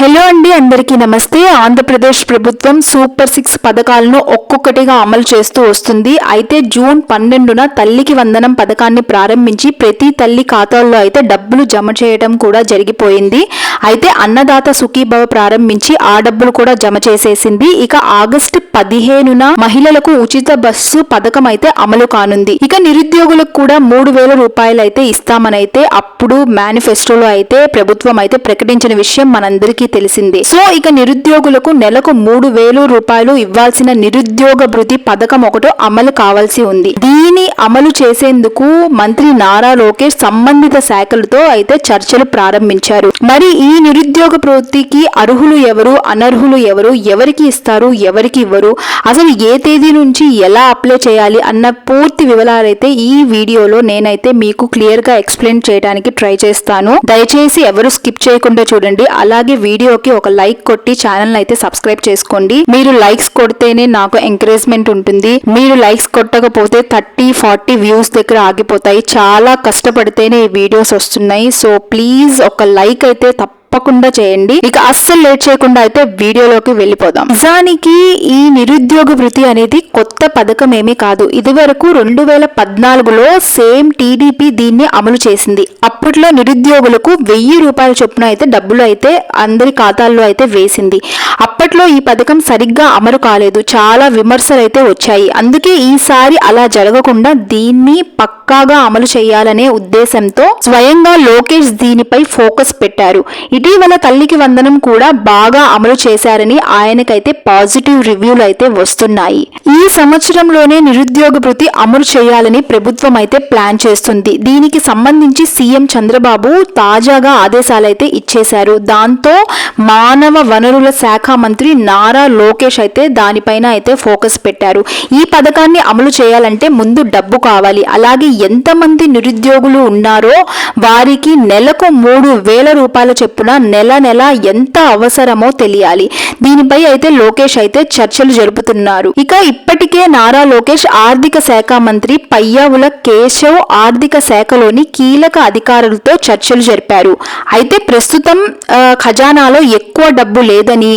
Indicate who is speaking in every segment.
Speaker 1: Hello అండి అందరికీ నమస్తే. ఆంధ్రప్రదేశ్ ప్రభుత్వం సూపర్ సిక్స్ పథకాలను ఒక్కొక్కటిగా అమలు చేస్తూ వస్తుంది. అయితే జూన్ పన్నెండున తల్లికి వందనం పథకాన్ని ప్రారంభించి ప్రతి తల్లి ఖాతాల్లో అయితే డబ్బులు జమ చేయడం కూడా జరిగిపోయింది. అయితే అన్నదాత సుఖీభవ ప్రారంభించి ఆ డబ్బులు కూడా జమ చేసేసింది. ఇక ఆగస్టు పదిహేనున మహిళలకు ఉచిత బస్సు పథకం అయితే అమలు కానుంది. ఇక నిరుద్యోగులకు కూడా మూడు వేల రూపాయలు అయితే ఇస్తామనైతే అప్పుడు మేనిఫెస్టోలో అయితే ప్రభుత్వం అయితే ప్రకటించిన విషయం మనందరికీ తెలిసిందే. సో ఇక నిరుద్యోగులకు నెలకు మూడు వేలు రూపాయలు ఇవ్వాల్సిన నిరుద్యోగ భృతి పథకం ఒకటో అమలు కావాల్సి ఉంది. దీని అమలు చేసేందుకు మంత్రి నారా లోకేష్ సంబంధిత శాఖలతో అయితే చర్చలు ప్రారంభించారు. మరి ఈ నిరుద్యోగ భృతికి అర్హులు ఎవరు అనర్హులు ఎవరు ఎవరికి ఇస్తారు ఎవరికి ఇవ్వరు అసలు ఏ తేదీ నుంచి ఎలా అప్లై చేయాలి అన్న పూర్తి వివరాలైతే ఈ వీడియోలో నేనైతే మీకు క్లియర్గా ఎక్స్ప్లెయిన్ చేయడానికి ట్రై చేస్తాను. దయచేసి ఎవరు స్కిప్ చేయకుండా చూడండి. అలాగే వీడియో వీడియోకి ఒక లైక్ కొట్టి ఛానల్ అయితే సబ్స్క్రైబ్ చేసుకోండి. మీరు లైక్స్ కొడితేనే నాకు ఎంకరేజ్మెంట్ ఉంటుంది. మీరు లైక్స్ కొట్టకపోతే థర్టీ ఫార్టీ వ్యూస్ దగ్గర ఆగిపోతాయి. చాలా కష్టపడితేనే ఈ వీడియోస్ వస్తున్నాయి. సో ప్లీజ్ ఒక లైక్ అయితే తప్ప తప్పకుండా చేయండి. ఇక అస్సలు లేట్ చేయకుండా అయితే వీడియోలోకి వెళ్ళిపోదాం. నిజానికి ఈ నిరుద్యోగ వృత్తి అనేది కొత్త పథకం ఏమీ కాదు. ఇది వరకు రెండు వేల పద్నాలుగులో సేమ్ టీడీపీ దీన్ని అమలు చేసింది. అప్పట్లో నిరుద్యోగులకు వెయ్యి రూపాయల చొప్పున అయితే డబ్బులు అయితే అందరి ఖాతాల్లో అయితే వేసింది. అప్పట్లో ఈ పథకం సరిగ్గా అమలు కాలేదు. చాలా విమర్శలు అయితే వచ్చాయి. అందుకే ఈసారి అలా జరగకుండా దీన్ని పక్క పక్కాగా అమలు చేయాలనే ఉద్దేశంతో స్వయంగా లోకేష్ దీనిపై ఫోకస్ పెట్టారు. ఇటీవల తల్లికి వందనం కూడా బాగా అమలు చేశారని ఆయనకైతే పాజిటివ్ రివ్యూలు అయితే వస్తున్నాయి. ఈ సంవత్సరంలోనే నిరుద్యోగ భృతి అమలు చేయాలని ప్రభుత్వం అయితే ప్లాన్ చేస్తుంది. దీనికి సంబంధించి సీఎం చంద్రబాబు తాజాగా ఆదేశాలైతే ఇచ్చేశారు. దాంతో మానవ వనరుల శాఖ మంత్రి నారా లోకేష్ అయితే దానిపైన అయితే ఫోకస్ పెట్టారు. ఈ పథకాన్ని అమలు చేయాలంటే ముందు డబ్బు కావాలి. అలాగే ఎంతమంది నిరుద్యోగులు ఉన్నారో వారికి నెలకు మూడు వేల రూపాయల చొప్పున నెల నెల ఎంత అవసరమో తెలియాలి. దీనిపై అయితే లోకేష్ అయితే చర్చలు జరుపుతున్నారు. ఇక ఇప్పటికే నారా లోకేష్ ఆర్థిక శాఖ మంత్రి పయ్యావుల కేశవ్ ఆర్థిక శాఖలోని కీలక అధికారులతో చర్చలు జరిపారు. అయితే ప్రస్తుతం ఖజానాలో ఎక్కువ డబ్బు లేదని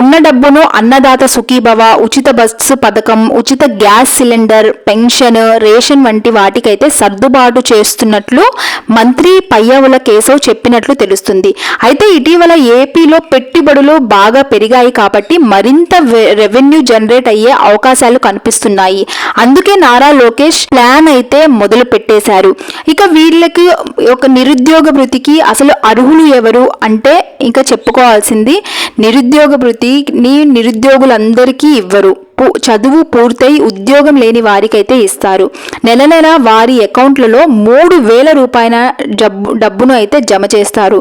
Speaker 1: ఉన్న డబ్బును అన్నదాత సుఖీభవ ఉచిత బస్సు పథకం ఉచిత గ్యాస్ సిలిండర్ పెన్షన్ రేషన్ వంటి వాటికైతే సర్దుబాటు చేస్తున్నట్లు మంత్రి పయ్యవుల కేశవ్ చెప్పినట్లు తెలుస్తుంది. అయితే ఇటీవల ఏపీలో పెట్టుబడులు బాగా పెరిగాయి కాబట్టి మరింత రెవెన్యూ జనరేట్ అయ్యే అవకాశాలు కనిపిస్తున్నాయి. అందుకే నారా లోకేష్ ప్లాన్ అయితే మొదలు పెట్టేశారు. ఇక వీళ్ళకి ఒక నిరుద్యోగ వృత్తికి అసలు అర్హులు ఎవరు అంటే ఇంకా చెప్పుకోవాల్సింది నిరుద్యోగ వృత్తిని నిరుద్యోగులందరికీ ఇవ్వరు. చదువు పూర్తయి ఉద్యోగం లేని వారికైతే ఇస్తారు. నెల నెల వారి అకౌంట్లలో మూడు వేల రూపాయల డబ్బు డబ్బును అయితే జమ చేస్తారు.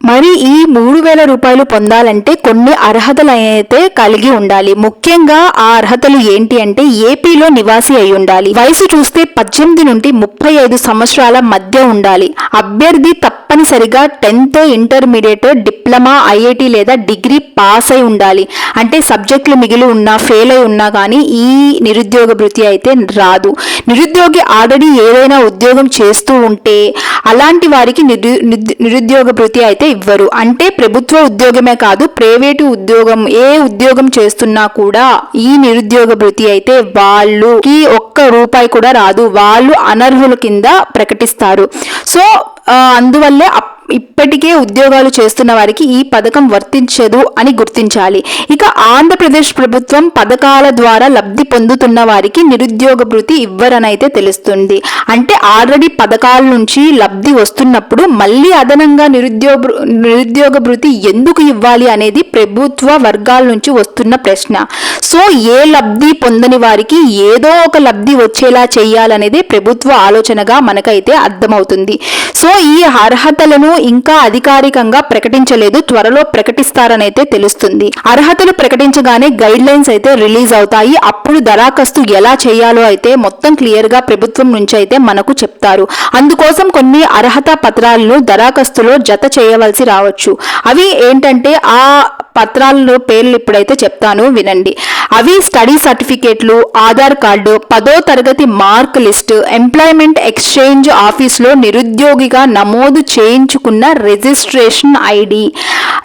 Speaker 1: మరి ఈ మూడు వేల రూపాయలు పొందాలంటే కొన్ని అర్హతలు అయితే కలిగి ఉండాలి. ముఖ్యంగా ఆ అర్హతలు ఏంటి అంటే ఏపీలో నివాసి అయి ఉండాలి. వయసు చూస్తే పద్దెనిమిది నుండి ముప్పై ఐదు సంవత్సరాల మధ్య ఉండాలి. అభ్యర్థి తప్పనిసరిగా టెన్త్ ఇంటర్మీడియట్ డిప్లొమా ఐఐటి లేదా డిగ్రీ పాస్ అయి ఉండాలి. అంటే సబ్జెక్టులు మిగిలి ఉన్నా ఫెయిల్ అయి ఉన్నా కానీ ఈ నిరుద్యోగ వృత్తి అయితే రాదు. నిరుద్యోగి ఆల్రెడీ ఏదైనా ఉద్యోగం చేస్తూ ఉంటే అలాంటి వారికి నిరు నిరుద్యోగ వృత్తి అయితే ఇవ్వరు. అంటే ప్రభుత్వ ఉద్యోగమే కాదు ప్రైవేటు ఉద్యోగం ఏ ఉద్యోగం చేస్తున్నా కూడా ఈ నిరుద్యోగ భృతి అయితే వాళ్ళుకి ఒక్క రూపాయి కూడా రాదు. వాళ్ళు అనర్హుల కింద ప్రకటిస్తారు. సో అందువల్లే అప్- ఇప్పటికే ఉద్యోగాలు చేస్తున్న వారికి ఈ పథకం వర్తించదు అని గుర్తించాలి. ఇక ఆంధ్రప్రదేశ్ ప్రభుత్వం పథకాల ద్వారా లబ్ధి పొందుతున్న వారికి నిరుద్యోగ భృతి ఇవ్వరనైతే తెలుస్తుంది. అంటే ఆల్రెడీ పథకాల నుంచి లబ్ధి వస్తున్నప్పుడు మళ్ళీ అదనంగా నిరుద్యోగ నిరుద్యోగ భృతి ఎందుకు ఇవ్వాలి అనేది ప్రభుత్వ వర్గాల నుంచి వస్తున్న ప్రశ్న. సో ఏ లబ్ధి పొందని వారికి ఏదో ఒక లబ్ధి వచ్చేలా చేయాలనేది ప్రభుత్వ ఆలోచనగా మనకైతే అర్థమవుతుంది. సో ఈ అర్హతలను ఇంకా అధికారికంగా ప్రకటించలేదు త్వరలో ప్రకటిస్తారనైతే తెలుస్తుంది. అర్హతలు ప్రకటించగానే గైడ్ లైన్స్ అయితే రిలీజ్ అవుతాయి. అప్పుడు దరఖాస్తు ఎలా చేయాలో అయితే మొత్తం క్లియర్గా ప్రభుత్వం నుంచి అయితే మనకు చెప్తారు. అందుకోసం కొన్ని అర్హత పత్రాలను దరఖాస్తులో జత చేయవలసి రావచ్చు. అవి ఏంటంటే ఆ పత్రాలలో పేర్లు ఇప్పుడైతే చెప్తాను వినండి. అవి స్టడీ సర్టిఫికేట్లు ఆధార్ కార్డు పదో తరగతి మార్క్ లిస్ట్ ఎంప్లాయ్మెంట్ ఎక్స్చేంజ్ ఆఫీస్లో నిరుద్యోగిగా నమోదు చేయించుకున్న రిజిస్ట్రేషన్ ఐడి.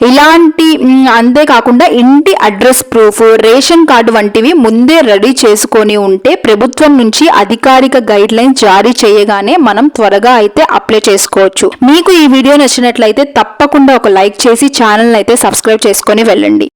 Speaker 1: ఇలాంటి అంతేకాకుండా ఇంటి అడ్రస్ ప్రూఫ్ రేషన్ కార్డు వంటివి ముందే రెడీ చేసుకొని ఉంటే ప్రభుత్వం నుంచి అధికారిక గైడ్లైన్ జారీ చేయగానే మనం త్వరగా అయితే అప్లై చేసుకోవచ్చు. మీకు ఈ వీడియో నచ్చినట్లయితే తప్పకుండా ఒక లైక్ చేసి ఛానల్ అయితే సబ్స్క్రైబ్ చేసుకొని వెళ్ళండి.